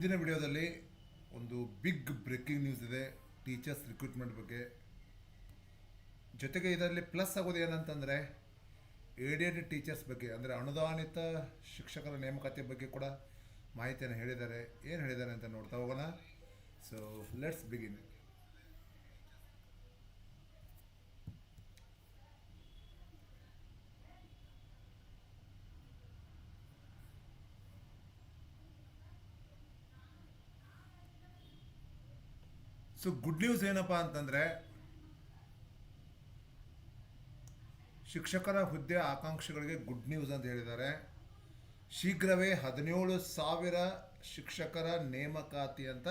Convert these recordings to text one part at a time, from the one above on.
ಇಂದಿನ ವಿಡಿಯೋದಲ್ಲಿ ಒಂದು ಬಿಗ್ ಬ್ರೇಕಿಂಗ್ ನ್ಯೂಸ್ ಇದೆ ಟೀಚರ್ಸ್ ರಿಕ್ರೂಟ್ಮೆಂಟ್ ಬಗ್ಗೆ. ಜೊತೆಗೆ ಇದರಲ್ಲಿ ಪ್ಲಸ್ ಆಗೋದು ಏನಂತಂದರೆ ಏಡೆಡ್ ಟೀಚರ್ಸ್ ಬಗ್ಗೆ, ಅಂದರೆ ಅನುದಾನಿತ ಶಿಕ್ಷಕರ ನೇಮಕಾತಿ ಬಗ್ಗೆ ಕೂಡ ಮಾಹಿತಿಯನ್ನು ಹೇಳಿದ್ದಾರೆ. ಏನು ಹೇಳಿದ್ದಾರೆ ಅಂತ ನೋಡ್ತಾ ಹೋಗೋಣ. So let's begin so good news ಏನಪ್ಪ ಅಂತಂದರೆ, ಶಿಕ್ಷಕರ ಹುದ್ದೆ ಆಕಾಂಕ್ಷಿಗಳಿಗೆ ಗುಡ್ ನ್ಯೂಸ್ ಅಂತ ಹೇಳಿದ್ದಾರೆ. ಶೀಘ್ರವೇ ಹದಿನೇಳು ಸಾವಿರ ಶಿಕ್ಷಕರ ನೇಮಕಾತಿ ಅಂತ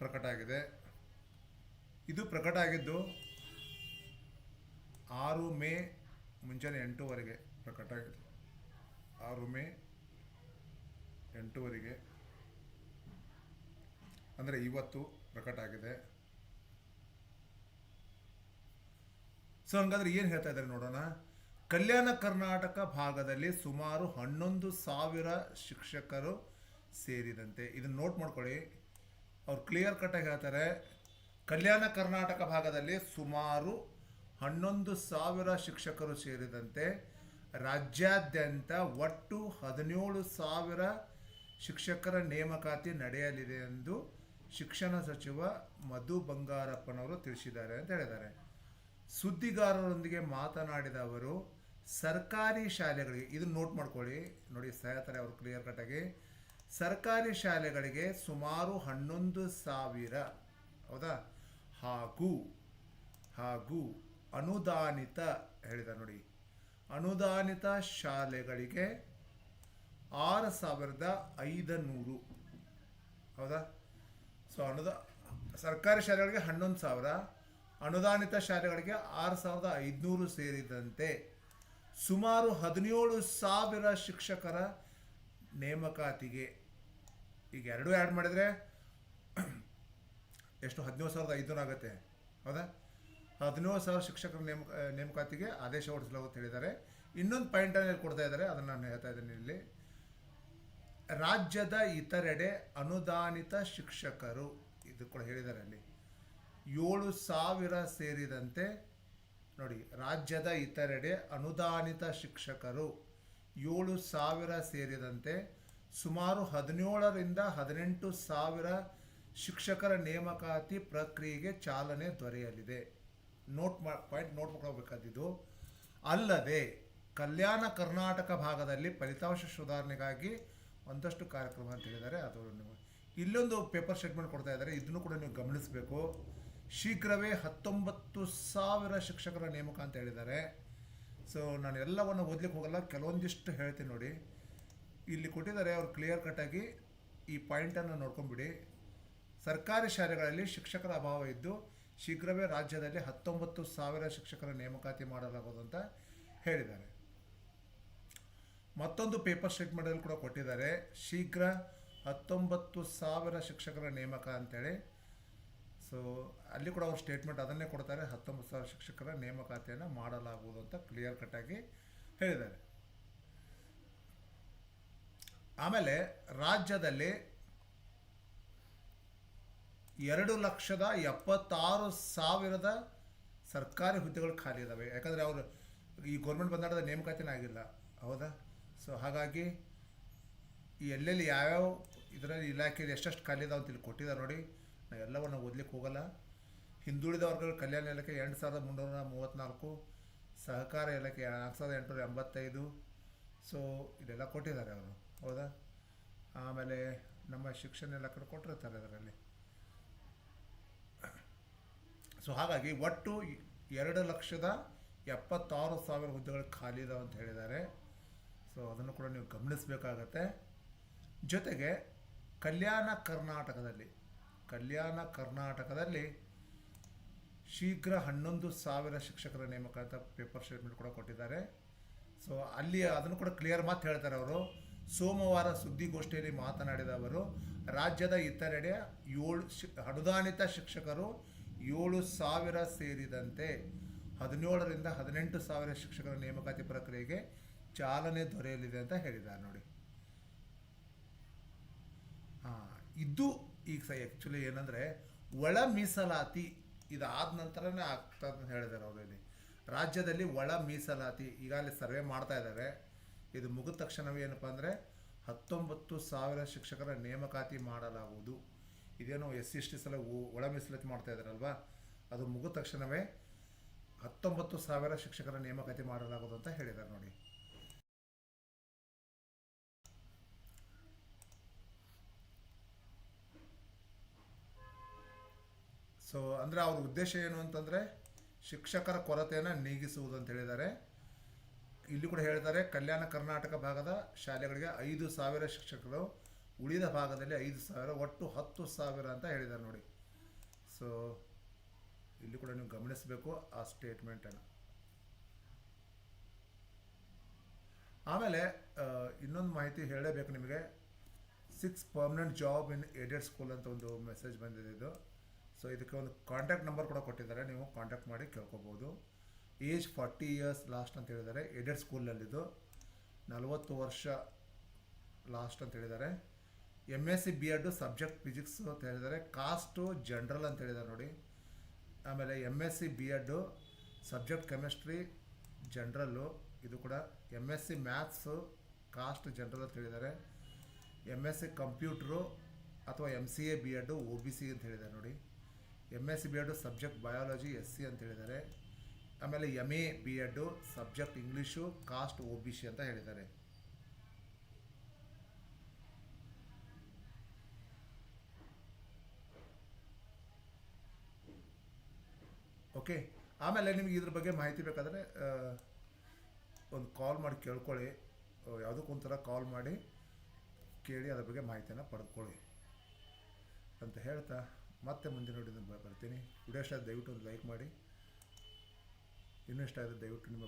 ಪ್ರಕಟ ಆಗಿದೆ. ಇದು ಪ್ರಕಟ ಆಗಿದ್ದು, ಆರು ಮೇ ಮುಂಜಾನೆ ಎಂಟೂವರೆಗೆ ಪ್ರಕಟ ಆಗಿದೆ ಆರು ಮೇ ಎಂಟೂವರೆಗೆ ಅಂದರೆ ಇವತ್ತು ಪ್ರಕಟ ಆಗಿದೆ. ಸೊ ಹಂಗಾದ್ರೆ ಏನು ಹೇಳ್ತಾ ಇದ್ದಾರೆ ನೋಡೋಣ. ಕಲ್ಯಾಣ ಕರ್ನಾಟಕ ಭಾಗದಲ್ಲಿ ಸುಮಾರು ಹನ್ನೊಂದು ಸಾವಿರ ಶಿಕ್ಷಕರು ಸೇರಿದಂತೆ. ಇದನ್ನು ನೋಟ್ ಮಾಡ್ಕೊಳ್ಳಿ. ಅವ್ರು ಕ್ಲಿಯರ್ ಕಟ್ಟಾಗಿ ಹೇಳ್ತಾರೆ. ಕಲ್ಯಾಣ ಕರ್ನಾಟಕ ಭಾಗದಲ್ಲಿ ಸುಮಾರು ಹನ್ನೊಂದು ಸಾವಿರ ಶಿಕ್ಷಕರು ಸೇರಿದಂತೆ ರಾಜ್ಯಾದ್ಯಂತ ಒಟ್ಟು ಹದಿನೇಳು ಸಾವಿರ ಶಿಕ್ಷಕರ ನೇಮಕಾತಿ ನಡೆಯಲಿದೆ ಎಂದು ಶಿಕ್ಷಣ ಸಚಿವ ಮಧು ಬಂಗಾರಪ್ಪನವರು ತಿಳಿಸಿದ್ದಾರೆ ಅಂತ ಹೇಳಿದ್ದಾರೆ. ಸುದ್ದಿಗಾರರೊಂದಿಗೆ ಮಾತನಾಡಿದ ಅವರು, ಸರ್ಕಾರಿ ಶಾಲೆಗಳಿಗೆ, ಇದನ್ನು ನೋಟ್ ಮಾಡ್ಕೊಳ್ಳಿ, ನೋಡಿ ಹೇಳ್ತಾರೆ ಅವರು ಕ್ಲಿಯರ್ ಕಟ್ಟಾಗಿ ಸರ್ಕಾರಿ ಶಾಲೆಗಳಿಗೆ ಸುಮಾರು ಹನ್ನೊಂದು ಸಾವಿರ, ಹೌದಾ? ಹಾಗೂ ಹಾಗೂ ಅನುದಾನಿತ ಹೇಳಿದ ನೋಡಿ, ಅನುದಾನಿತ ಶಾಲೆಗಳಿಗೆ ಆರು ಸಾವಿರದ ಐದನೂರು, ಹೌದಾ? ಸೊ ಅನುದಾ, ಸರ್ಕಾರಿ ಶಾಲೆಗಳಿಗೆ ಹನ್ನೊಂದು ಸಾವಿರ, ಅನುದಾನಿತ ಶಾಲೆಗಳಿಗೆ ಆರು ಸಾವಿರದ ಐದುನೂರು ಸೇರಿದಂತೆ ಸುಮಾರು ಹದಿನೇಳು ಸಾವಿರ ಶಿಕ್ಷಕರ ನೇಮಕಾತಿಗೆ ಈಗ ಎರಡೂ ಆ್ಯಡ್ ಮಾಡಿದರೆ ಎಷ್ಟು? ಹದಿನೇಳು ಸಾವಿರದ ಐದುನೂರು ಆಗುತ್ತೆ. ಹೌದಾ? ಹದಿನೇಳು ಸಾವಿರ ಶಿಕ್ಷಕರ ನೇಮಕ ನೇಮಕಾತಿಗೆ ಆದೇಶ ಹೊರಡಿಸಲಾಗುತ್ತೆ ಹೇಳಿದ್ದಾರೆ. ಇನ್ನೊಂದು ಪಾಯಿಂಟನ್ನು ಕೊಡ್ತಾ ಇದ್ದಾರೆ. ಅದನ್ನು ನಾನು ಹೇಳ್ತಾ ಇದ್ದೀನಿ ಇಲ್ಲಿ. ರಾಜ್ಯದ ಇತರೆಡೆ ಅನುದಾನಿತ ಶಿಕ್ಷಕರು, ಇದು ಕೂಡ ಹೇಳಿದ್ದಾರೆ ಅಲ್ಲಿ, ಏಳು ಸಾವಿರ ಸೇರಿದಂತೆ, ನೋಡಿ, ರಾಜ್ಯದ ಇತರೆಡೆ ಅನುದಾನಿತ ಶಿಕ್ಷಕರು ಏಳು ಸಾವಿರ ಸೇರಿದಂತೆ ಸುಮಾರು ಹದಿನೇಳರಿಂದ ಹದಿನೆಂಟು ಸಾವಿರ ಶಿಕ್ಷಕರ ನೇಮಕಾತಿ ಪ್ರಕ್ರಿಯೆಗೆ ಚಾಲನೆ ದೊರೆಯಲಿದೆ. ನೋಟ್ ಮಾ ಪಾಯಿಂಟ್ ನೋಟ್ ಮಾಡ್ಕೋಬೇಕಾದಿದ್ದು ಅಲ್ಲದೆ ಕಲ್ಯಾಣ ಕರ್ನಾಟಕ ಭಾಗದಲ್ಲಿ ಫಲಿತಾಂಶ ಸುಧಾರಣೆಗಾಗಿ ಒಂದಷ್ಟು ಕಾರ್ಯಕ್ರಮ ಅಂತ ಹೇಳಿದ್ದಾರೆ. ಅದು ನೀವು ಇಲ್ಲೊಂದು ಪೇಪರ್ ಸ್ಟೇಟ್ಮೆಂಟ್ ಕೊಡ್ತಾ ಇದ್ದಾರೆ. ಇದನ್ನು ಕೂಡ ನೀವು ಗಮನಿಸಬೇಕು. ಶೀಘ್ರವೇ ಹತ್ತೊಂಬತ್ತು ಸಾವಿರ ಶಿಕ್ಷಕರ ನೇಮಕ ಅಂತ ಹೇಳಿದ್ದಾರೆ. ಸೊ ನಾನು ಎಲ್ಲವನ್ನು ಓದ್ಲಿಕ್ಕೆ ಹೋಗಲ್ಲ. ಕೆಲವೊಂದಿಷ್ಟು ಹೇಳ್ತೀನಿ ನೋಡಿ. ಇಲ್ಲಿ ಕೊಟ್ಟಿದ್ದಾರೆ, ಅವ್ರು ಕ್ಲಿಯರ್ ಕಟ್ಟಾಗಿ ಈ ಪಾಯಿಂಟನ್ನು ನೋಡ್ಕೊಂಬಿಡಿ. ಸರ್ಕಾರಿ ಶಾಲೆಗಳಲ್ಲಿ ಶಿಕ್ಷಕರ ಅಭಾವ ಇದ್ದು, ಶೀಘ್ರವೇ ರಾಜ್ಯದಲ್ಲಿ ಹತ್ತೊಂಬತ್ತು ಸಾವಿರ ಶಿಕ್ಷಕರ ನೇಮಕಾತಿ ಮಾಡಲಾಗುವುದು ಅಂತ ಹೇಳಿದ್ದಾರೆ. ಮತ್ತೊಂದು ಪೇಪರ್ ಸ್ಟೇಟ್ಮೆಂಟಲ್ಲಿ ಕೂಡ ಕೊಟ್ಟಿದ್ದಾರೆ. ಶೀಘ್ರ ಹತ್ತೊಂಬತ್ತು ಸಾವಿರ ಶಿಕ್ಷಕರ ನೇಮಕ ಅಂತೇಳಿ. ಸೊ ಅಲ್ಲಿ ಕೂಡ ಅವ್ರ ಸ್ಟೇಟ್ಮೆಂಟ್ ಅದನ್ನೇ ಕೊಡ್ತಾರೆ. ಹತ್ತೊಂಬತ್ತು ಸಾವಿರ ಶಿಕ್ಷಕರ ನೇಮಕಾತಿಯನ್ನು ಮಾಡಲಾಗುವುದು ಅಂತ ಕ್ಲಿಯರ್ ಕಟ್ಟಾಗಿ ಹೇಳಿದ್ದಾರೆ. ಆಮೇಲೆ ರಾಜ್ಯದಲ್ಲಿ ಎರಡು ಲಕ್ಷದ ಎಪ್ಪತ್ತಾರು ಸಾವಿರದ ಸರ್ಕಾರಿ ಹುದ್ದೆಗಳು ಖಾಲಿ ಇದ್ದಾವೆ ಯಾಕಂದರೆ ಅವರು ಈ ಗೌರ್ಮೆಂಟ್ ಬಂದಾಡದ ನೇಮಕಾತಿನೇ ಆಗಿಲ್ಲ. ಹೌದಾ? ಸೊ ಹಾಗಾಗಿ ಈ ಎಲ್ಲೆಲ್ಲಿ ಯಾವ್ಯಾವ ಇದರಲ್ಲಿ ಇಲಾಖೆಯಲ್ಲಿ ಎಷ್ಟೆಷ್ಟು ಖಾಲಿ ಅಂತ ಇಲ್ಲಿ ಕೊಟ್ಟಿದ್ದಾರೆ ನೋಡಿ. ನಾವು ಎಲ್ಲವನ್ನು ಓದ್ಲಿಕ್ಕೆ ಹೋಗಲ್ಲ. ಹಿಂದುಳಿದ ವರ್ಗಗಳ ಕಲ್ಯಾಣ ಇಲಾಖೆ ಎರಡು ಸಾವಿರದ ಮುನ್ನೂರ ಮೂವತ್ತ್ನಾಲ್ಕು ಸಹಕಾರ ಇಲಾಖೆ ನಾಲ್ಕು ಸಾವಿರದ ಎಂಟುನೂರ ಎಂಬತ್ತೈದು. ಸೊ ಇದೆಲ್ಲ ಕೊಟ್ಟಿದ್ದಾರೆ ಅವರು. ಹೌದಾ? ಆಮೇಲೆ ನಮ್ಮ ಶಿಕ್ಷಣ ಇಲಾಖೆ ಕೊಟ್ಟಿರ್ತಾರೆ ಅದರಲ್ಲಿ ಸೊ ಹಾಗಾಗಿ ಒಟ್ಟು ಎರಡು ಲಕ್ಷದ ಎಪ್ಪತ್ತಾರು ಸಾವಿರ ಹುದ್ದೆಗಳು ಖಾಲಿ ಇದಾವೆ ಅಂತ ಹೇಳಿದ್ದಾರೆ. ಸೊ ಅದನ್ನು ಕೂಡ ನೀವು ಗಮನಿಸಬೇಕಾಗತ್ತೆ. ಜೊತೆಗೆ ಕಲ್ಯಾಣ ಕರ್ನಾಟಕದಲ್ಲಿ ಕಲ್ಯಾಣ ಕರ್ನಾಟಕದಲ್ಲಿ ಶೀಘ್ರ ಹನ್ನೊಂದು ಸಾವಿರ ಶಿಕ್ಷಕರ ನೇಮಕ ಅಂತ ಪೇಪರ್ ಸ್ಟೇಟ್ಮೆಂಟ್ ಕೂಡ ಕೊಟ್ಟಿದ್ದಾರೆ. ಸೊ ಅಲ್ಲಿ ಅದನ್ನು ಕೂಡ ಕ್ಲಿಯರ್ ಮಾತು ಹೇಳ್ತಾರೆ ಅವರು. ಸೋಮವಾರ ಸುದ್ದಿಗೋಷ್ಠಿಯಲ್ಲಿ ಮಾತನಾಡಿದ ಅವರು, ರಾಜ್ಯದ ಇತರೆಡೆ ಏಳು ಶಿ, ಅನುದಾನಿತ ಶಿಕ್ಷಕರು ಏಳು ಸಾವಿರ ಸೇರಿದಂತೆ ಹದಿನೇಳರಿಂದ ಹದಿನೆಂಟು ಸಾವಿರ ಶಿಕ್ಷಕರ ನೇಮಕಾತಿ ಪ್ರಕ್ರಿಯೆಗೆ ಚಾಲನೆ ದೊರೆಯಲಿದೆ ಅಂತ ಹೇಳಿದ್ದಾರೆ ನೋಡಿ. ಇದು ಈಗ ಸ ಆ್ಯಕ್ಚುಲಿ ಏನಂದರೆ ಒಳ ಮೀಸಲಾತಿ ಇದಾದ ನಂತರನೇ ಆಗ್ತದೆ ಅಂತ ಹೇಳಿದ್ದಾರೆ ಅವರು ಇಲ್ಲಿ. ರಾಜ್ಯದಲ್ಲಿ ಒಳ ಮೀಸಲಾತಿ ಈಗಾಗಲೇ ಸರ್ವೆ ಮಾಡ್ತಾ ಇದ್ದಾರೆ. ಇದು ಮುಗಿದ ತಕ್ಷಣವೇ ಏನಪ್ಪ ಅಂದರೆ ಹತ್ತೊಂಬತ್ತು ಸಾವಿರ ಶಿಕ್ಷಕರ ನೇಮಕಾತಿ ಮಾಡಲಾಗುವುದು. ಇದೇನೋ ಎಸ್ ಸಿ ಎಸ್ ಟಿ ಸಲ ಒಳ ಮೀಸಲಾತಿ ಮಾಡ್ತಾ ಇದ್ದಾರಲ್ವಾ? ಅದು ಮುಗಿದ ತಕ್ಷಣವೇ ಹತ್ತೊಂಬತ್ತು ಸಾವಿರ ಶಿಕ್ಷಕರ ನೇಮಕಾತಿ ಮಾಡಲಾಗುವುದು ಅಂತ ಹೇಳಿದ್ದಾರೆ ನೋಡಿ. ಸೊ ಅಂದರೆ ಅವ್ರ ಉದ್ದೇಶ ಏನು ಅಂತಂದರೆ ಶಿಕ್ಷಕರ ಕೊರತೆಯನ್ನು ನೀಗಿಸುವುದು ಅಂತ ಹೇಳಿದ್ದಾರೆ. ಇಲ್ಲಿ ಕೂಡ ಹೇಳ್ತಾರೆ, ಕಲ್ಯಾಣ ಕರ್ನಾಟಕ ಭಾಗದ ಶಾಲೆಗಳಿಗೆ ಐದು ಸಾವಿರ ಶಿಕ್ಷಕರು, ಉಳಿದ ಭಾಗದಲ್ಲಿ ಐದು ಸಾವಿರ, ಒಟ್ಟು ಹತ್ತು ಸಾವಿರ ಅಂತ ಹೇಳಿದ್ದಾರೆ ನೋಡಿ. ಸೊ ಇಲ್ಲಿ ಕೂಡ ನೀವು ಗಮನಿಸಬೇಕು ಆ ಸ್ಟೇಟ್ಮೆಂಟನ್ನು ಆಮೇಲೆ ಇನ್ನೊಂದು ಮಾಹಿತಿ ಹೇಳಲೇಬೇಕು ನಿಮಗೆ. Six permanent job in aided school ಅಂತ ಒಂದು ಮೆಸೇಜ್ ಬಂದಿದೆ ಇದು. ಸೊ ಇದಕ್ಕೆ ಒಂದು ಕಾಂಟ್ಯಾಕ್ಟ್ ನಂಬರ್ ಕೂಡ ಕೊಟ್ಟಿದ್ದಾರೆ. ನೀವು ಕಾಂಟ್ಯಾಕ್ಟ್ ಮಾಡಿ ಕೇಳ್ಕೊಬೋದು. ಏಜ್ ಫಾರ್ಟಿ ಇಯರ್ಸ್ ಲಾಸ್ಟ್ ಅಂತ ಹೇಳಿದ್ದಾರೆ. ಎಡೆಡ್ ಸ್ಕೂಲಲ್ಲಿದ್ದು ನಲವತ್ತು ವರ್ಷ ಲಾಸ್ಟ್ ಅಂತ ಹೇಳಿದ್ದಾರೆ. M S C B Ed subject physics ಅಂತ ಹೇಳಿದ್ದಾರೆ. ಕಾಸ್ಟು ಜನ್ರಲ್ ಅಂತ ಹೇಳಿದ್ದಾರೆ ನೋಡಿ. ಆಮೇಲೆ M S C B Ed subject chemistry general ಇದು ಕೂಡ M S C maths caste general ಅಂತ ಹೇಳಿದ್ದಾರೆ. ಎಂ ಎಸ್ ಸಿ ಕಂಪ್ಯೂಟ್ರು ಅಥವಾ M C A B Ed O B C ಅಂತ ಹೇಳಿದ್ದಾರೆ ನೋಡಿ. M S C B Ed subject biology S C ಅಂತ ಹೇಳಿದ್ದಾರೆ. ಆಮೇಲೆ M A B Ed subject English caste O B C ಅಂತ ಹೇಳಿದ್ದಾರೆ. Okay ಆಮೇಲೆ ನಿಮಗೆ ಇದ್ರ ಬಗ್ಗೆ ಮಾಹಿತಿ ಬೇಕಾದರೆ ಒಂದು ಕಾಲ್ ಮಾಡಿ ಕೇಳ್ಕೊಳ್ಳಿ. ಯಾವುದಕ್ಕೊಂಥರ ಕಾಲ್ ಮಾಡಿ ಕೇಳಿ ಅದ್ರ ಬಗ್ಗೆ ಮಾಹಿತಿಯನ್ನು ಪಡೆದುಕೊಳ್ಳಿ ಅಂತ ಹೇಳ್ತಾ ಮತ್ತೆ ಮುಂದೆ ನೋಡಿ ಬರ್ತೀನಿ. ವಿಡಿಯೋ ಇಷ್ಟ ದಯವಿಟ್ಟು ಒಂದು ಲೈಕ್ ಮಾಡಿ. ಇನ್ನೂ ಆದರೆ ದಯವಿಟ್ಟು ನಿಮ್ಮ